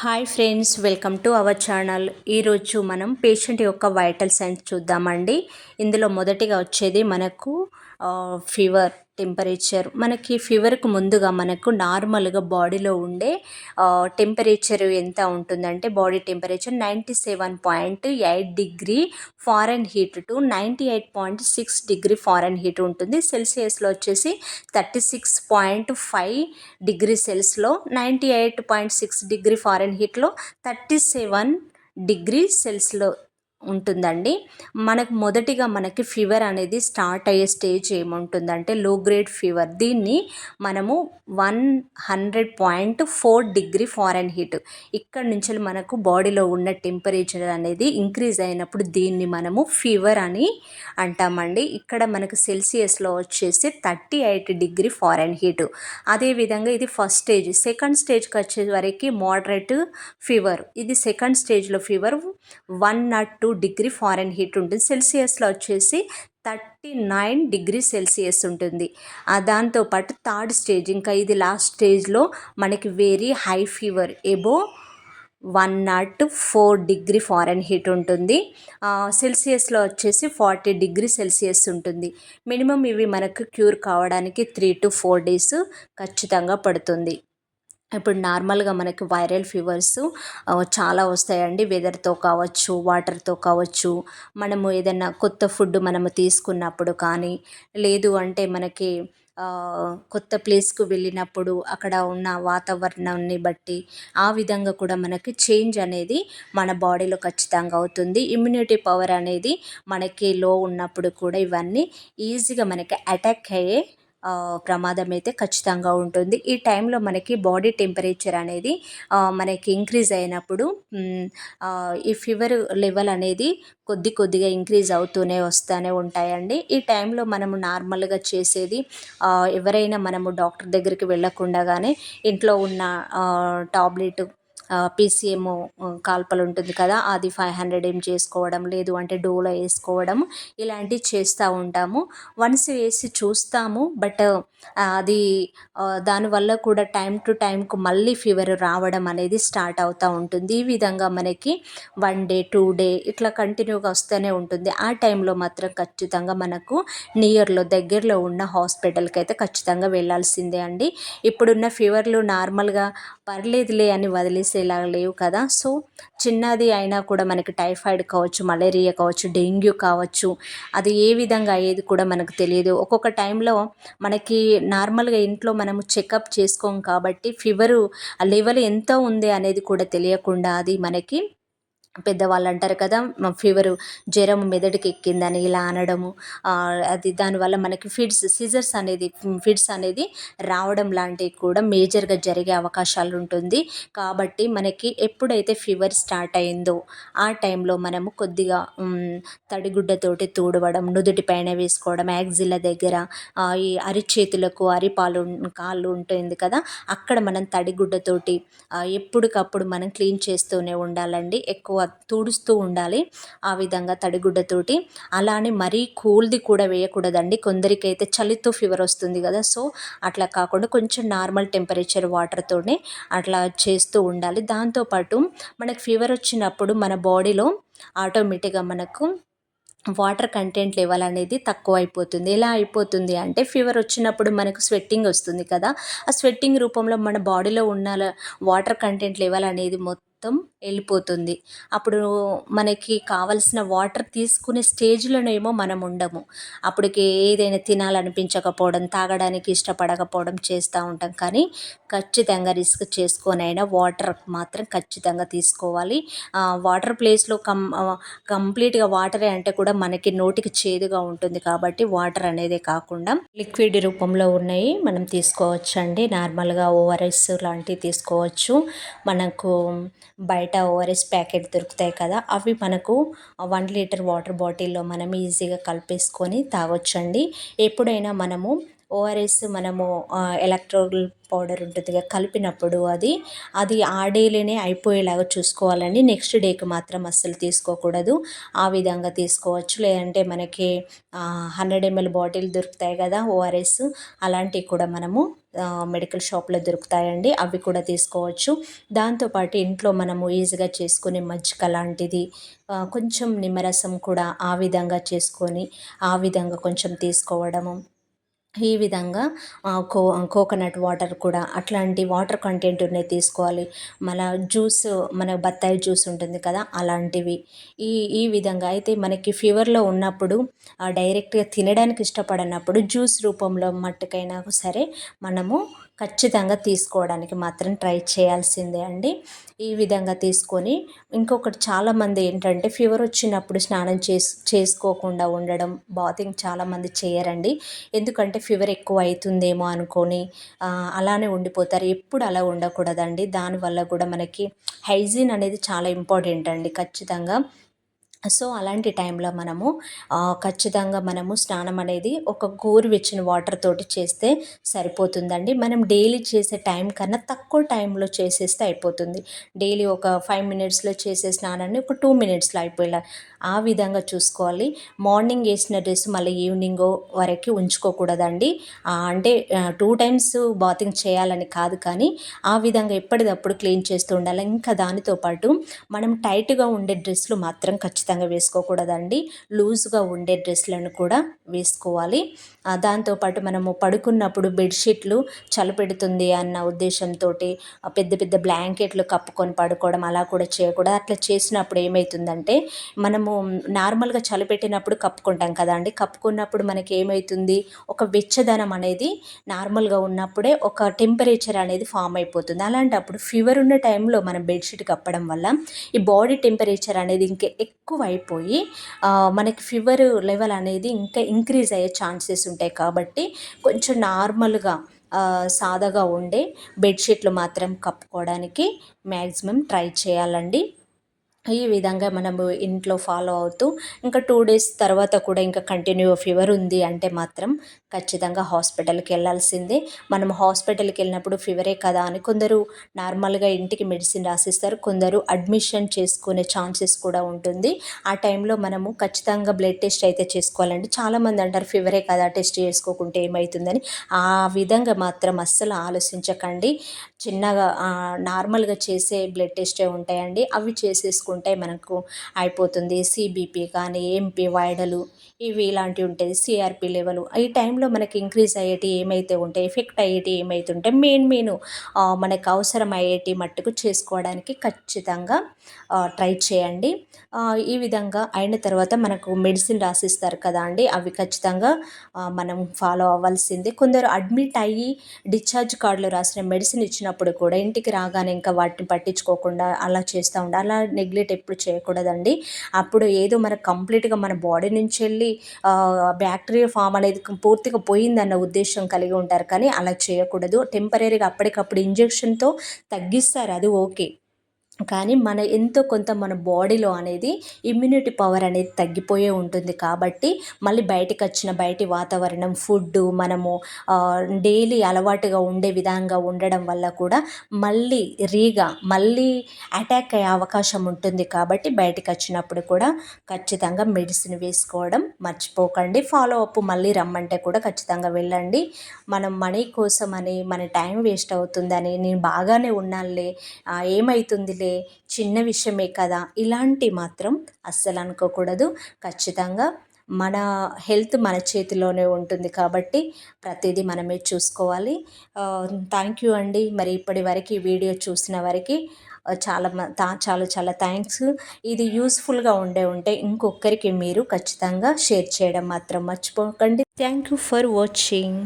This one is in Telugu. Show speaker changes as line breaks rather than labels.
Hi friends welcome to our channel. ఈరోజు మనం పేషెంట్ యొక్క వైటల్ సైన్స్ చూద్దామండి. ఇందులో మొదటిగా వచ్చేది మనకు ఫీవర్ టెంపరేచర్ మనకి ఫీవర్కు ముందుగా మనకు నార్మల్గా బాడీలో ఉండే టెంపరేచర్ ఎంత ఉంటుందంటే body temperature ninety seven point eight degree Fahrenheit to ninety eight point six degree Fahrenheit ఉంటుంది. సెల్సియస్లో వచ్చేసి thirty six point five degree సెల్స్లో ninety eight point six degree foreign హీట్లో థర్టీ సెవెన్ డిగ్రీ సెల్స్లో ఉంటుందండి. మనకు మొదటిగా మనకి ఫీవర్ అనేది స్టార్ట్ అయ్యే స్టేజ్ ఏముంటుందంటే లో గ్రేడ్ ఫీవర్. దీన్ని మనము one hundred point four degree Fahrenheit. ఇక్కడ నుంచి మనకు బాడీలో ఉన్న టెంపరేచర్ అనేది ఇంక్రీజ్ అయినప్పుడు దీన్ని మనము ఫీవర్ అని అంటామండి. ఇక్కడ మనకు సెల్సియస్లో వచ్చేసి thirty eight degree Fahrenheit. అదేవిధంగా ఇది ఫస్ట్ స్టేజ్. సెకండ్ స్టేజ్కి వచ్చే వరకు మోడరేట్ ఫీవర్. ఇది సెకండ్ స్టేజ్లో fever one naught two two degree Fahrenheit ఉంటుంది. సెల్సియస్లో వచ్చేసి థర్టీ నైన్ డిగ్రీ సెల్సియస్ ఉంటుంది. దాంతోపాటు థర్డ్ స్టేజ్ ఇంకా ఇది లాస్ట్ స్టేజ్లో మనకి very high fever above one naught four degree Fahrenheit ఉంటుంది. సెల్సియస్లో వచ్చేసి ఫార్టీ డిగ్రీ సెల్సియస్ ఉంటుంది. మినిమం ఇవి మనకు క్యూర్ కావడానికి త్రీ టు ఫోర్ డేస్ ఖచ్చితంగా పడుతుంది. ఇప్పుడు నార్మల్గా మనకి వైరల్ ఫీవర్స్ చాలా వస్తాయండి. వెదర్తో కావచ్చు వాటర్తో కావచ్చు. మనము ఏదైనా కొత్త ఫుడ్ మనము తీసుకున్నప్పుడు కానీ లేదు అంటే మనకి కొత్త ప్లేస్కు వెళ్ళినప్పుడు అక్కడ ఉన్న వాతావరణాన్ని బట్టి ఆ విధంగా కూడా మనకి చేంజ్ అనేది మన బాడీలో ఖచ్చితంగా అవుతుంది. ఇమ్యూనిటీ పవర్ అనేది మనకి లో ఉన్నప్పుడు కూడా ఇవన్నీ ఈజీగా మనకి అటాక్ అయ్యే ప్రమాదం అయితే ఖచ్చితంగా ఉంటుంది. ఈ టైంలో మనకి బాడీ టెంపరేచర్ అనేది మనకి ఇంక్రీజ్ అయినప్పుడు ఈ ఫీవర్ లెవెల్ అనేది కొద్ది కొద్దిగా ఇంక్రీజ్ అవుతూనే వస్తూనే ఉంటాయండి. ఈ టైంలో మనము నార్మల్గా చేసేది ఎవరైనా మనము డాక్టర్ దగ్గరికి వెళ్ళకుండానే ఇంట్లో ఉన్న టాబ్లెట్ పీసీఎం కాల్పలు ఉంటుంది కదా అది ఫైవ్ హండ్రెడ్ ఏం చేసుకోవడం లేదు అంటే డోలో వేసుకోవడం ఇలాంటివి చేస్తూ ఉంటాము. వన్స్ వేసి చూస్తాము బట్ అది దానివల్ల కూడా టైం టు టైంకు మళ్ళీ ఫీవర్ రావడం అనేది స్టార్ట్ అవుతూ ఉంటుంది. ఈ విధంగా మనకి వన్ డే టూ డే ఇట్లా కంటిన్యూగా వస్తూనే ఉంటుంది. ఆ టైంలో మాత్రం ఖచ్చితంగా మనకు నియర్లో దగ్గరలో ఉన్న హాస్పిటల్కి అయితే ఖచ్చితంగా వెళ్ళాల్సిందే అండి. ఇప్పుడున్న ఫీవర్లు నార్మల్గా పర్లేదులే అని వదిలేసేలాగా లేవు కదా. సో చిన్నది అయినా కూడా మనకి టైఫాయిడ్ కావచ్చు మలేరియా కావచ్చు డెంగ్యూ కావచ్చు అది ఏ విధంగా అయ్యేది కూడా మనకు తెలియదు. ఒక్కొక్క టైంలో మనకి నార్మల్గా ఇంట్లో మనము చెకప్ చేసుకోం కాబట్టి ఫీవరు లెవెల్ ఎంత ఉంది అనేది కూడా తెలియకుండా అది మనకి పెద్దవాళ్ళు అంటారు కదా ఫీవరు జ్వరం మెదడుకి ఎక్కిందని ఇలా అనడము అది దానివల్ల మనకి ఫిడ్స్ సీజర్స్ అనేది ఫిడ్స్ అనేది రావడం లాంటివి కూడా మేజర్గా జరిగే అవకాశాలు ఉంటుంది. కాబట్టి మనకి ఎప్పుడైతే ఫీవర్ స్టార్ట్ అయిందో ఆ టైంలో మనము కొద్దిగా తడిగుడ్డతోటి తూడవడం నుదుటి పైన వేసుకోవడం యాక్జిల్ల దగ్గర ఈ అరిచేతులకు అరిపాలు కాళ్ళు ఉంటుంది కదా అక్కడ మనం తడిగుడ్డతోటి ఎప్పటికప్పుడు మనం క్లీన్ చేస్తూనే ఉండాలండి. ఎక్కువ తుడుస్తూ ఉండాలి ఆ విధంగా తడిగుడ్డతోటి. అలానే మరీ కూల్ది కూడా వేయకూడదండి. కొందరికైతే చలితో ఫీవర్ వస్తుంది కదా సో అట్లా కాకుండా కొంచెం నార్మల్ టెంపరేచర్ వాటర్తోనే అట్లా చేస్తూ ఉండాలి. దాంతోపాటు మనకు ఫీవర్ వచ్చినప్పుడు మన బాడీలో ఆటోమేటిక్గా మనకు వాటర్ కంటెంట్ లెవెల్ అనేది తక్కువ అయిపోతుంది. ఎలా అయిపోతుంది అంటే ఫీవర్ వచ్చినప్పుడు మనకు స్వెట్టింగ్ వస్తుంది కదా ఆ స్వెట్టింగ్ రూపంలో మన బాడీలో ఉన్న వాటర్ కంటెంట్ లెవెల్ అనేది మొత్తం మొత్తం వెళ్ళిపోతుంది. అప్పుడు మనకి కావలసిన వాటర్ తీసుకునే స్టేజ్లోనేమో మనం ఉండము. అప్పటికి ఏదైనా తినాలనిపించకపోవడం తాగడానికి ఇష్టపడకపోవడం చేస్తూ ఉంటాం. కానీ ఖచ్చితంగా రిస్క్ చేసుకొనైనా వాటర్ మాత్రం ఖచ్చితంగా తీసుకోవాలి. వాటర్ ప్లేస్లో కం కంప్లీట్గా వాటరే అంటే కూడా మనకి నోటికి చేదుగా ఉంటుంది కాబట్టి వాటర్ అనేదే కాకుండా లిక్విడ్ రూపంలో ఉన్నాయి మనం తీసుకోవచ్చండి. నార్మల్గా ఓఆర్ఎస్ లాంటివి తీసుకోవచ్చు. మనకు బయట ఓఆర్ఎస్ ప్యాకెట్ దొరుకుతాయి కదా అవి మనకు వన్ లీటర్ వాటర్ బాటిల్లో మనం ఈజీగా కలిపేసుకొని తాగొచ్చండి. ఎప్పుడైనా మనము ఓఆర్ఎస్ మనము ఎలక్ట్రోల్ పౌడర్ ఉంటుంది కదా కలిపినప్పుడు అది అది ఆ డేలోనే అయిపోయేలాగా చూసుకోవాలండి. నెక్స్ట్ డేకి మాత్రం అస్సలు తీసుకోకూడదు. ఆ విధంగా తీసుకోవచ్చు. లేదంటే మనకి హండ్రెడ్ ఎంఎల్ బాటిల్ దొరుకుతాయి కదా ఓఆర్ఎస్ అలాంటివి కూడా మనము మెడికల్ షాప్లో దొరుకుతాయండి. అవి కూడా తీసుకోవచ్చు. దాంతోపాటు ఇంట్లో మనము ఈజీగా చేసుకునే మజ్జిగ లాంటిది కొంచెం నిమ్మరసం కూడా ఆ విధంగా చేసుకొని ఆ విధంగా కొంచెం తీసుకోవడము. ఈ విధంగా కో కోకోనట్ వాటర్ కూడా అట్లాంటి వాటర్ కంటెంట్ ఉన్నాయి తీసుకోవాలి. మన జ్యూస్ మన బత్తాయి జ్యూస్ ఉంటుంది కదా అలాంటివి. ఈ ఈ విధంగా అయితే మనకి ఫీవర్లో ఉన్నప్పుడు డైరెక్ట్గా తినడానికి ఇష్టపడనప్పుడు జ్యూస్ రూపంలో మట్టుకైనా సరే మనము ఖచ్చితంగా తీసుకోవడానికి మాత్రం ట్రై చేయాల్సిందే అండి. ఈ విధంగా తీసుకొని ఇంకొకటి చాలామంది ఏంటంటే ఫీవర్ వచ్చినప్పుడు స్నానం చేసు చేసుకోకుండా ఉండడం బాతింగ్ చాలామంది చేయరండి. ఎందుకంటే ఫీవర్ ఎక్కువ అవుతుందేమో అనుకొని అలానే ఉండిపోతారు. ఎప్పుడు అలా ఉండకూడదండి. దానివల్ల కూడా మనకి హైజీన్ అనేది చాలా ఇంపార్టెంట్ అండి ఖచ్చితంగా. సో అలాంటి టైంలో మనము ఖచ్చితంగా మనము స్నానం అనేది ఒక గోరువెచ్చని వాటర్ తోటి చేస్తే సరిపోతుందండి. మనం డైలీ చేసే టైం కన్నా తక్కువ టైంలో చేసేస్తే అయిపోతుంది. డైలీ ఒక ఫైవ్ మినిట్స్లో చేసే స్నానాన్ని ఒక టూ మినిట్స్లో అయిపోయేలా ఆ విధంగా చూసుకోవాలి. మార్నింగ్ వేసిన డ్రెస్ మళ్ళీ ఈవినింగ్ వరకు ఉంచుకోకూడదండి. అంటే టూ టైమ్స్ బాతింగ్ చేయాలని కాదు కానీ ఆ విధంగా ఎప్పటికప్పుడు క్లీన్ చేస్తూ ఉండాలి. ఇంకా దానితో పాటు మనం టైట్గా ఉండే డ్రెస్సులు మాత్రం ఖచ్చితంగా వేసుకోకూడదండి. లూజ్గా ఉండే డ్రెస్లను కూడా వేసుకోవాలి. దాంతోపాటు మనము పడుకున్నప్పుడు బెడ్షీట్లు చలిపెడుతుంది అన్న ఉద్దేశంతో పెద్ద పెద్ద బ్లాంకెట్లు కప్పుకొని పడుకోవడం అలా కూడా చేయకూడదు. అట్లా చేసినప్పుడు ఏమవుతుందంటే మనము నార్మల్గా చలిపెట్టినప్పుడు కప్పుకుంటాం కదా అండి. కప్పుకున్నప్పుడు మనకి ఏమవుతుంది ఒక వెచ్చదనం అనేది నార్మల్గా ఉన్నప్పుడే ఒక టెంపరేచర్ అనేది ఫామ్ అయిపోతుంది. అలాంటప్పుడు ఫీవర్ ఉన్న టైంలో మనం బెడ్షీట్ కప్పడం వల్ల ఈ బాడీ టెంపరేచర్ అనేది ఇంకా ఎక్కువ అయిపోయి మనకి ఫీవర్ లెవెల్ అనేది ఇంకా ఇంక్రీజ్ అయ్యే ఛాన్సెస్ ఉంటాయి కాబట్టి కొంచెం నార్మల్గా సాదాగా ఉండే బెడ్షీట్లు మాత్రం కప్పుకోవడానికి మ్యాక్సిమం ట్రై చేయాలండి. ఈ విధంగా మనము ఇంట్లో ఫాలో అవుతూ ఇంకా టూ డేస్ తర్వాత కూడా ఇంకా కంటిన్యూ ఫీవర్ ఉంది అంటే మాత్రం ఖచ్చితంగా హాస్పిటల్కి వెళ్ళాల్సిందే మనం హాస్పిటల్కి వెళ్ళినప్పుడు ఫీవరే కదా అని కొందరు నార్మల్గా ఇంటికి మెడిసిన్ రాసిస్తారు కొందరు అడ్మిషన్ చేసుకునే ఛాన్సెస్ కూడా ఉంటుంది. ఆ టైంలో మనము ఖచ్చితంగా బ్లడ్ టెస్ట్ అయితే చేసుకోవాలండి. చాలామంది అంటారు ఫీవరే కదా టెస్ట్ చేసుకోకుంటే ఏమవుతుందని ఆ విధంగా మాత్రం అస్సలు ఆలోచించకండి. చిన్నగా నార్మల్గా చేసే బ్లడ్ టెస్టే ఉంటాయండి. అవి చేసేసుకుంటే మనకు అయిపోతుంది. సిబిపి కానీ ఎంపీ వైడలు ఇవి ఇలాంటివి ఉంటాయి. CRP level. ఈ టైంలో మనకి ఇంక్రీజ్ అయ్యేటి ఏమైతే ఉంటే ఎఫెక్ట్ అయ్యేటి ఏమైతే ఉంటే మెయిన్ మెయిన్ మనకు అవసరం అయ్యేటి మట్టుకు చేసుకోవడానికి ఖచ్చితంగా ట్రై చేయండి. ఈ విధంగా అయిన తర్వాత మనకు మెడిసిన్ రాసిస్తారు కదా అండి అవి ఖచ్చితంగా మనం ఫాలో అవ్వాల్సిందే. కొందరు అడ్మిట్ అయ్యి డిశ్చార్జ్ కార్డులో రాసిన మెడిసిన్ ఇచ్చినప్పుడు కూడా ఇంటికి రాగానే ఇంకా వాటిని పట్టించుకోకుండా అలా చేస్తూ ఉండాలి అలా నెగ్లెక్ట్ ఎప్పుడు చేయకూడదండి. అప్పుడు ఏదో మనకు కంప్లీట్గా మన బాడీ నుంచి వెళ్ళి బ్యాక్టీరియా ఫామ్ అనేది పూర్తిగా పోయిందన్న ఉద్దేశం కలిగి ఉంటారు. కానీ అలా చేయకూడదు. టెంపరీగా అప్పటికప్పుడు ఇంజెక్షన్తో తగ్గిస్తారు. అది ఓకే కానీ మన ఎంతో కొంత మన బాడీలో అనేది ఇమ్యూనిటీ పవర్ అనేది తగ్గిపోయే ఉంటుంది కాబట్టి మళ్ళీ బయటకు వచ్చిన బయటి వాతావరణం ఫుడ్ మనము డైలీ అలవాటుగా ఉండే విధంగా ఉండడం వల్ల కూడా మళ్ళీ రీగా మళ్ళీ అటాక్ అయ్యే అవకాశం ఉంటుంది కాబట్టి బయటకు వచ్చినప్పుడు కూడా ఖచ్చితంగా మెడిసిన్ వేసుకోవడం మర్చిపోకండి. ఫాలో అప్ మళ్ళీ రమ్మంటే కూడా ఖచ్చితంగా వెళ్ళండి. మనం మనీ కోసం అని మన టైం వేస్ట్ అవుతుందని నేను బాగానే ఉన్నానులే ఏమవుతుందిలే అంటే చిన్న విషయమే కదా. ఇలాంటి మాత్రం అస్సలు అనుకోకూడదు. ఖచ్చితంగా మన హెల్త్ మన చేతిలోనే ఉంటుంది కాబట్టి ప్రతిదీ మనమే చూసుకోవాలి. థ్యాంక్ యూ అండి. మరి ఇప్పటి వరకు ఈ వీడియో చూసిన వరకు చాలా చాలా చాలా థ్యాంక్స్. ఇది యూస్ఫుల్గా ఉండే ఉంటే ఇంకొకరికి మీరు ఖచ్చితంగా షేర్ చేయడం మాత్రం మర్చిపోకండి. Thank you for watching.